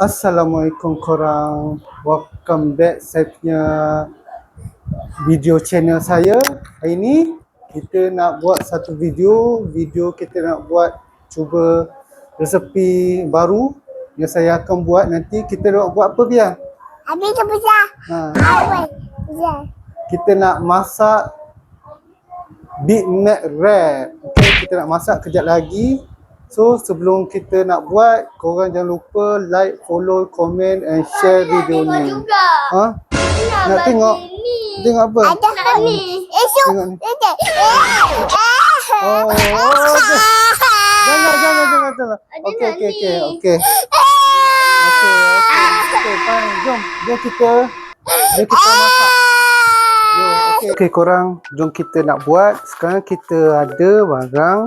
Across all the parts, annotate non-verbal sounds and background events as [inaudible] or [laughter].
Assalamualaikum korang. Welcome back saya punya video channel saya. Hari ni kita nak buat satu video. Video kita nak buat cuba resepi baru Yang saya akan buat. Nanti kita nak buat apa Bia? Habis tu besar. Ha, kita nak masak Big Mac Wrap. Okay, kita nak masak kejap lagi So sebelum kita nak buat Korang jangan lupa like, follow, comment and share video ni juga. Ha? Nak tengok? Ni. Tengok apa? Ada Nak ni. Esok. Tengok ni Ada. Oh, oh okay. Jangan, jangan, jangan, jangan Ada Okay, nak okay, ni. okay, okay Okay, okay, okay, fine Jom, jom kita Jom kita masak Jom, okay. okay, korang Jom kita nak buat Sekarang kita ada barang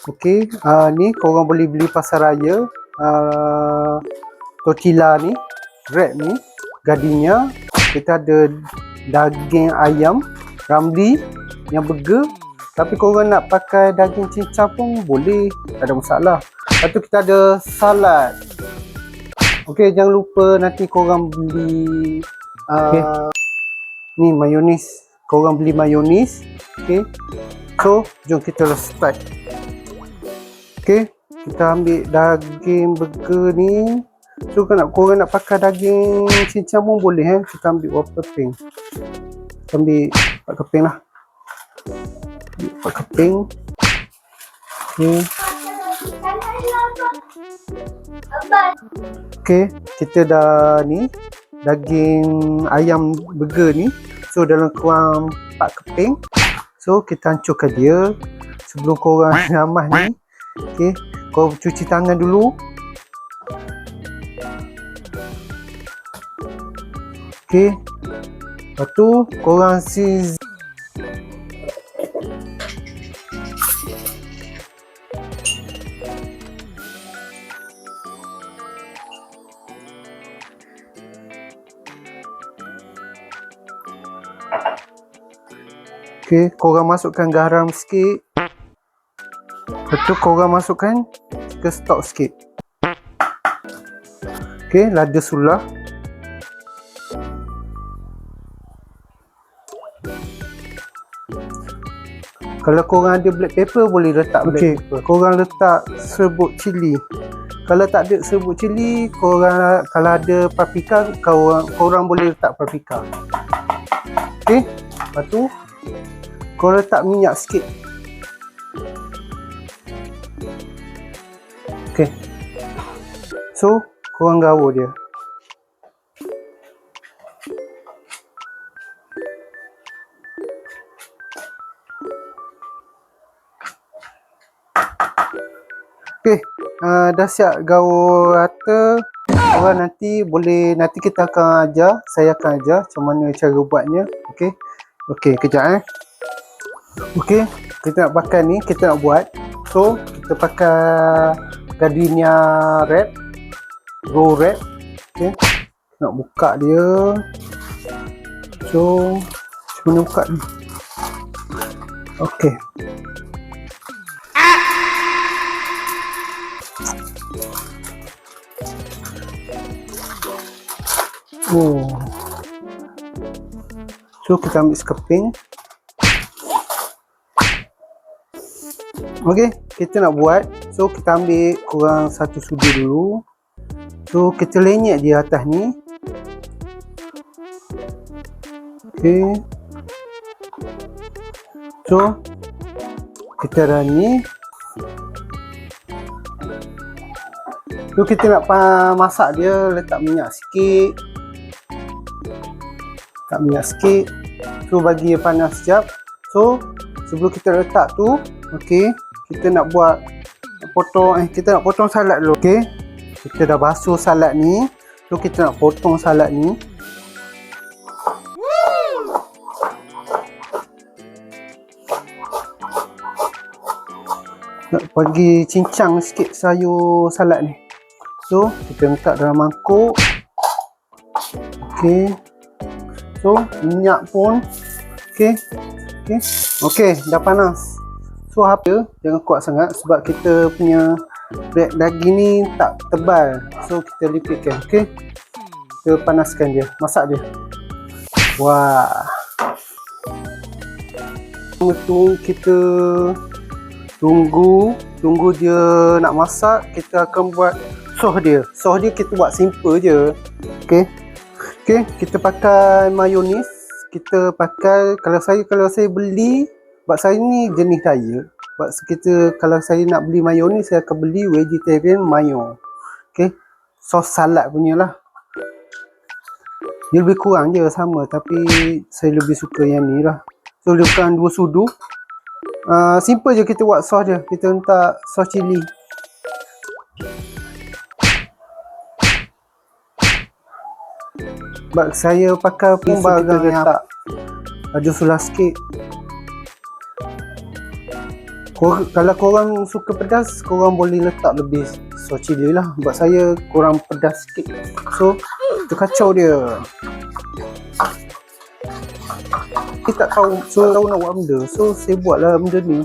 Okay, uh, ni korang boleh beli pasar raya uh, Tortilla ni Wrap ni Gadinya. Kita ada daging ayam Ramli Yang burger. Tapi korang nak pakai daging cincang pun boleh Tak ada masalah. Lepas tu kita ada salad. Okay, jangan lupa nanti korang beli uh, okay. Ni mayonis. Korang beli mayonis. Okay So, jom kita start Okay, kita ambil daging burger ni. So kalau nak korang nak pakai daging cincang pun boleh eh. Kita ambil berapa keping. Kita ambil 4 keping lah. Ambil 4 keping. Abang. Okay, kita dah ni daging ayam burger ni. So dalam kurang 4 keping. So kita hancurkan dia sebelum korang [laughs] ramah ni. Okay, kau cuci tangan dulu. Okay. Lepas tu korang si Okay, korang masukkan garam sikit. Lepas tu korang masukkan ke stok sikit. Okay, lada sulah. Kalau korang ada black pepper boleh letak black okay. pepper. Korang letak serbuk cili. Kalau tak ada serbuk cili, korang kalau ada paprika, korang, korang boleh letak paprika. Okay, lepas tu korang letak minyak sikit. So, korang gaul dia. Okay, uh, dah siap gaul rata. Korang nanti boleh, nanti kita akan ajar, saya akan ajar macam mana cara buatnya. Okay, okay kejap eh. Okay, kita nak pakai ni, kita nak buat. So, kita pakai gardenia wrap, roll wrap. Okay, nak buka dia. So, macam mana buka ni? Okay. Oh. So kita ambil sekeping. Okey, kita nak buat. So kita ambil kurang satu sudi dulu. So kita lenyek di atas ni. Okey. So kita dah ni. So kita nak masak dia letak minyak sikit. Letak minyak sikit. So bagi dia panas sekejap. So sebelum kita letak tu, okey, kita nak buat potong eh kita nak potong salad dulu, okey. Kita dah basuh salad ni. So kita nak potong salad ni. Nak bagi cincang sikit sayur salad ni. So, kita letak dalam mangkuk. Okey. So, minyak pun. Okey. Okey. Okey, dah panas. So, apa? Jangan kuat sangat sebab kita punya black daging ni tak tebal. So kita lipitkan okey? Kita panaskan dia. Masak dia. Wah. Betul kita tunggu tunggu dia nak masak kita akan buat sos dia. Sos dia kita buat simple je. Okey? Okey kita pakai mayonis. Kita pakai kalau saya kalau saya beli sebab saya ni jenis diet sebab kita kalau saya nak beli mayonis saya akan beli vegetarian mayo. Okey? Sos salad punya lah dia lebih kurang je sama. Tapi saya lebih suka yang ni lah. So lebih kurang dua sudu. Uh, simple je kita buat sos dia. Kita letak sos cili sebab saya pakai pun barang yang tak ada sulah sikit Kor, kalau korang suka pedas korang boleh letak lebih sos cili lah. Sebab saya kurang pedas sikit. So kita kacau dia. Kita tak tahu so tahu nak buat benda. So saya buatlah benda ni.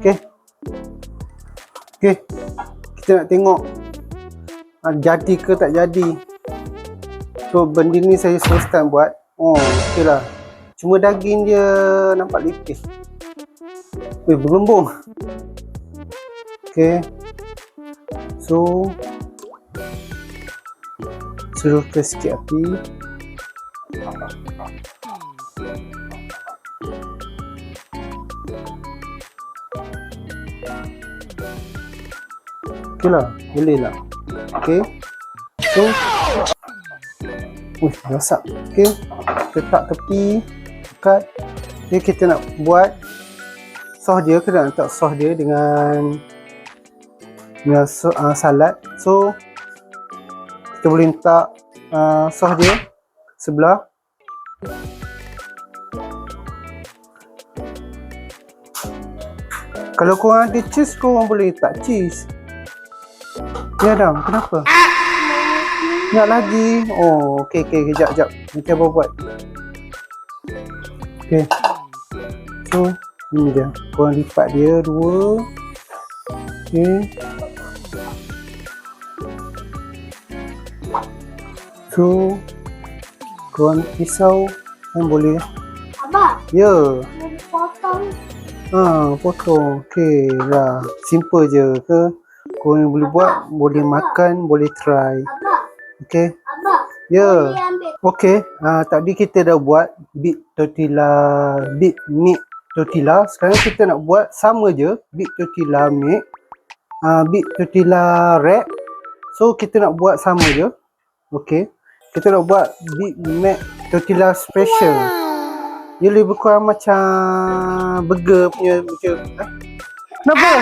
Okey okey kita nak tengok. Ah, jadi ke tak jadi. So benda ni saya first time buat. Oh okey lah cuma daging dia nampak lipis eh berlembung okey so ke sikit api Okey lah, boleh lah. Okey. So, Uish, masak. Okey. Letak tepi. Dekat. Ni kita nak buat sos dia. Nak letak sos dia dengan dengan uh, salad. So, kita boleh letak uh, sos dia sebelah. Kalau korang ada cheese, korang boleh letak cheese. Ya Adam, kenapa? Nak lagi? Oh, okey okey kejap kejap. Nanti apa buat? Okey. So, ni dia. Korang lipat dia dua. Okey. So, korang pisau kan boleh. Abang, Ya. mau potong. Ha, potong. Okey lah. Simple je ke? Korang boleh buat, boleh makan, boleh try. Abang, Okey. abang. Ya. Boleh ambil Okey, uh, tadi kita dah buat beef tortilla, beef meat tortilla. Sekarang kita nak buat sama je, beef tortilla meat, uh, beef tortilla wrap. So kita nak buat sama je. Okey. Kita nak buat beef meat tortilla special. Dia lebih kurang macam burger punya macam eh? Kenapa?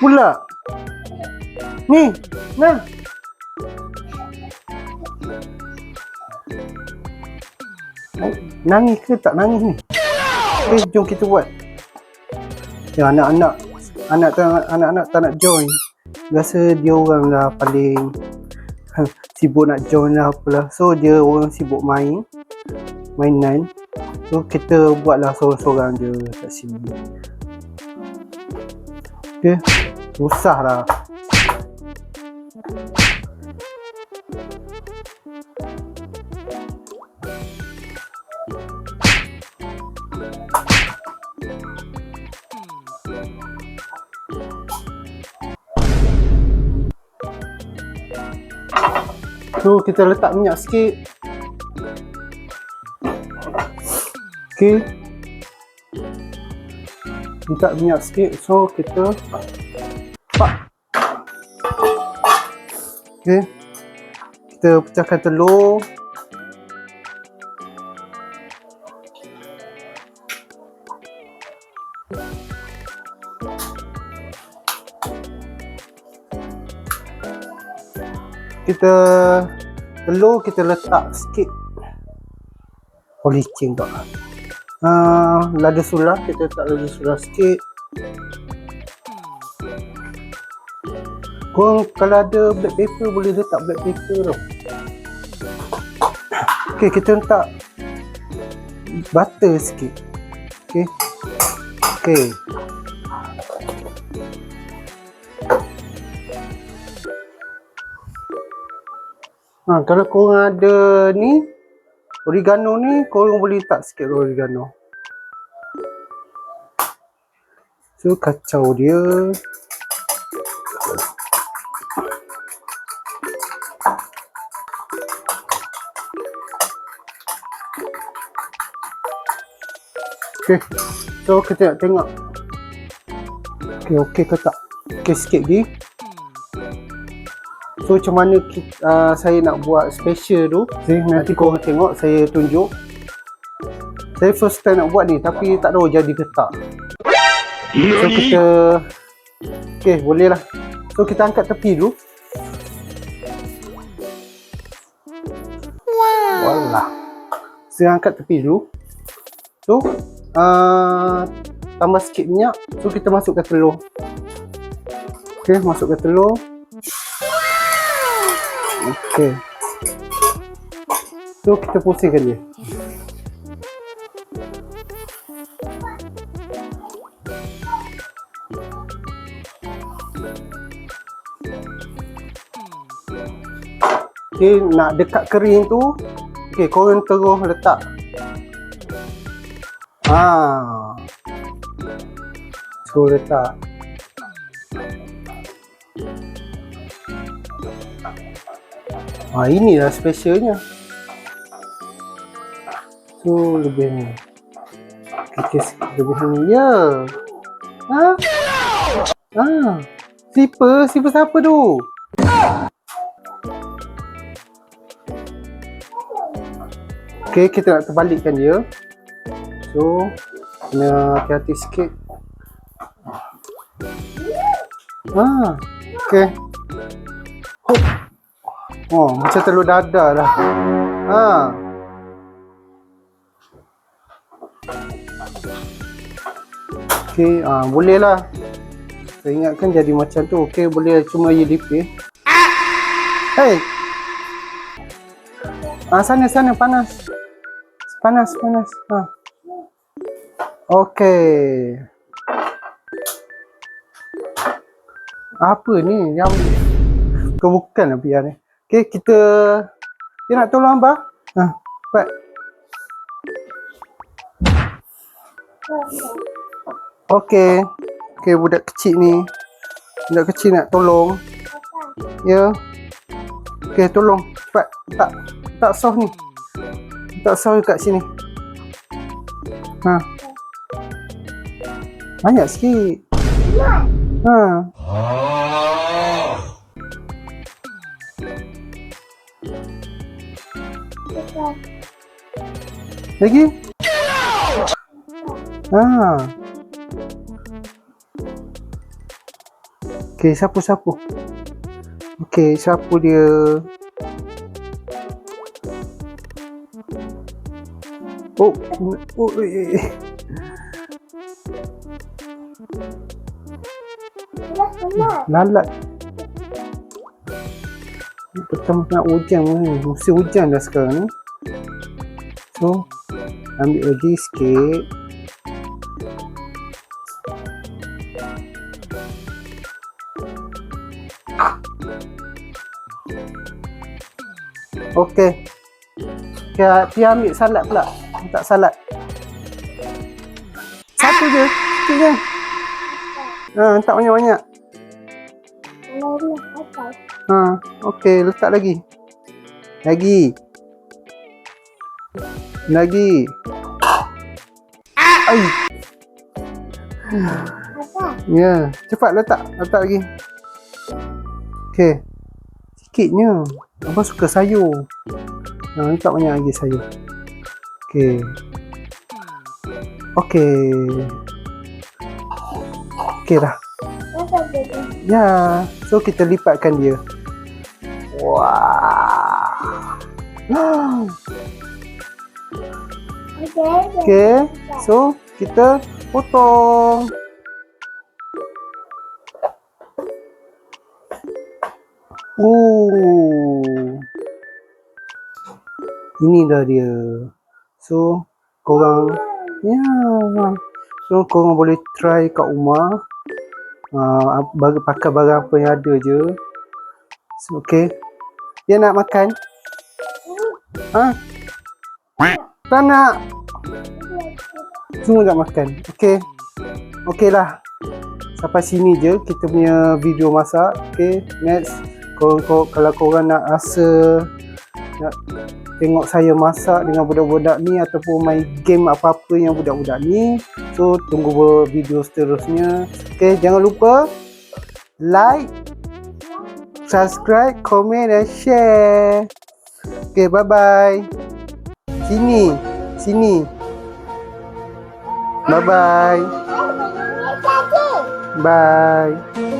Pula. Ni, nah. Nangis ke tak nangis ni? Eh, jom kita buat. Ya, anak-anak. Anak anak-anak tak nak join. Biasa dia orang lah paling [laughs] sibuk nak join lah apalah. So, dia orang sibuk main. Mainan. So, kita buatlah seorang-seorang je kat sini. Okay. Susah lah. So kita letak minyak sikit. Okey. Letak minyak sikit. So kita pak. Okey. Kita pecahkan telur. kita telur kita letak sikit licin tak uh, lada sulah kita letak lada sulah sikit. Korang kalau ada black pepper boleh letak black pepper tau. Ok kita letak butter sikit. Ok ok Ha, kalau korang ada ni, oregano ni, korang boleh letak sikit oregano. So, kacau dia. Okay, so kita nak tengok. Okay, okay ke tak? Okay, sikit lagi. So macam mana kita, uh, saya nak buat special tu? Okay, Nanti korang tengok saya tunjuk. Saya first time nak buat ni tapi tak tahu jadi ke tak. So kita Okay boleh lah. So kita angkat tepi dulu. Walah Saya angkat tepi dulu. So uh, Tambah sikit minyak. So kita masukkan telur. Okay masukkan telur Okey. So kita pusingkan dia. Okey, nak dekat kering tu, okey, korang terus letak. Ha. So letak. Ha, inilah specialnya. So, lebih ni. Kita lebih ni. Ya. Ha? Ha. Slipper? Slipper siapa tu? Okay, kita nak terbalikkan dia. So, kena hati-hati sikit. Ha. Okay. Oh, macam telur dadar dah. Ha. Okey, ah boleh lah. Saya ingatkan jadi macam tu. Okey, boleh cuma lipis. Hey. Ah sana sana panas. Panas panas. Ha. Okey. Apa ni yang Kau bukan lah biar ni. Okay, kita... Dia nak tolong Abah? Ha, cepat. Okay. Okay, budak kecil ni. Budak kecil nak tolong. Ya. Okay, tolong. Cepat. Tak. Tak soft ni. Tak soft kat sini. Ha. Banyak sikit. Ha. Lagi? Ha. Okey, sapu-sapu. Okey, sapu dia. Oh, oh, eh, eh. Semua. lalat. Pertama nak hujan ni. Musim hujan dah sekarang ni. So, ambil lagi sikit. Okey. Okay, Tia ambil salad pula. Minta salad. Satu je. Sikit je. Ha, tak banyak-banyak. Dia? Ha, okey, letak lagi. Lagi. Lagi. Ai, Apa? ya, cepat letak, letak lagi. Okey. Sikitnya. Abang suka sayur. Ha, letak banyak lagi sayur. Okey. Okey. Okey dah. Apa? Ya, so kita lipatkan dia. Wah. Okey. Okey, so kita potong. Oh. Ini dah dia. So, korang ya. So, korang boleh try kat rumah. Uh, bagi pakai barang apa yang ada je. So, okay. Dia nak makan. Ha? Tak nak. Semua tak makan. Okey. Okey lah. Sampai sini je kita punya video masak. Okey. Next. Kau, kau, kalau korang nak rasa nak tengok saya masak dengan budak-budak ni ataupun main game apa-apa yang budak-budak ni. So tunggu video seterusnya. Okey, jangan lupa like, subscribe, komen dan share. Okey, bye-bye. Sini. Sini. Bye-bye. Bye.